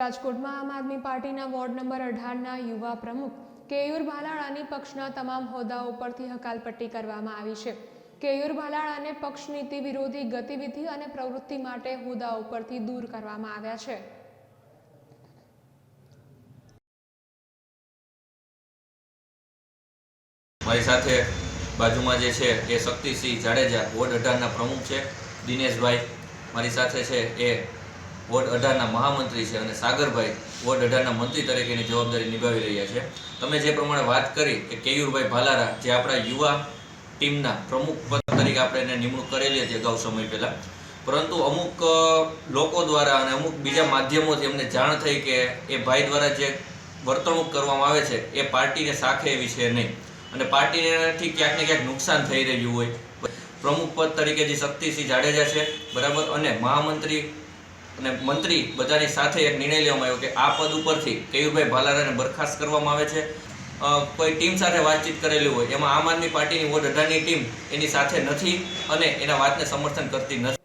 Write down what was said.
રાજકોટમાં આમ આદમી પાર્ટીના વોર્ડ નંબર અઢારના યુવા પ્રમુખ કેયુર ભાલાળાની પક્ષના તમામ હોદ્દાઓ પરથી હકાલપટ્ટી કરવામાં આવી છે. કેયુર ભાલાળાને પક્ષ નીતિ વિરોધી ગતિવિધિ અને પ્રવૃત્તિ માટે હોદ્દાઓ પરથી દૂર કરવામાં આવ્યા છે. મારી સાથે બાજુમાં જે છે એ શક્તિસિંહ જાડેજા, વોર્ડ અઢારના પ્રમુખ છે, દિનેશભાઈ. મારી સાથે છે એ વોર્ડ અઢારના મહામંત્રી છે અને સાગરભાઈ વોર્ડ અઢારના મંત્રી તરીકેની જવાબદારી નિભાવી રહ્યા છે. તમે જે પ્રમાણે વાત કરી કે કેયુરભાઈ ભાલારા જે આપણા યુવા ટીમના પ્રમુખ પદ તરીકે આપણે એને નિમણૂક કરેલી હતી અગાઉ સમય પહેલાં. પરંતુ અમુક લોકો દ્વારા અને અમુક બીજા માધ્યમોથી એમને જાણ થઈ કે એ ભાઈ દ્વારા જે વર્તણૂક કરવામાં આવે છે, એ પાર્ટીને સાખે એવી છે નહીં. અને પાર્ટીને એનાથી ક્યાંક ને ક્યાંક નુકસાન થઈ રહ્યું હોય. પ્રમુખ પદ તરીકે જે શક્તિસિંહ જાડેજા છે, બરાબર? અને મહામંત્રી અને મંત્રી બધાની સાથે એક નિર્ણય લેવામાં આવ્યો કે આ પદ ઉપરથી કેયુરભાઈ ભાલારાને બરખાસ્ત કરવામાં આવે છે. કોઈ ટીમ સાથે વાતચીત કરેલી હોય, એમાં આમ આદમી પાર્ટીની વોર્ડ અઢારની ટીમ એની સાથે નથી અને એના વાતને સમર્થન કરતી નથી.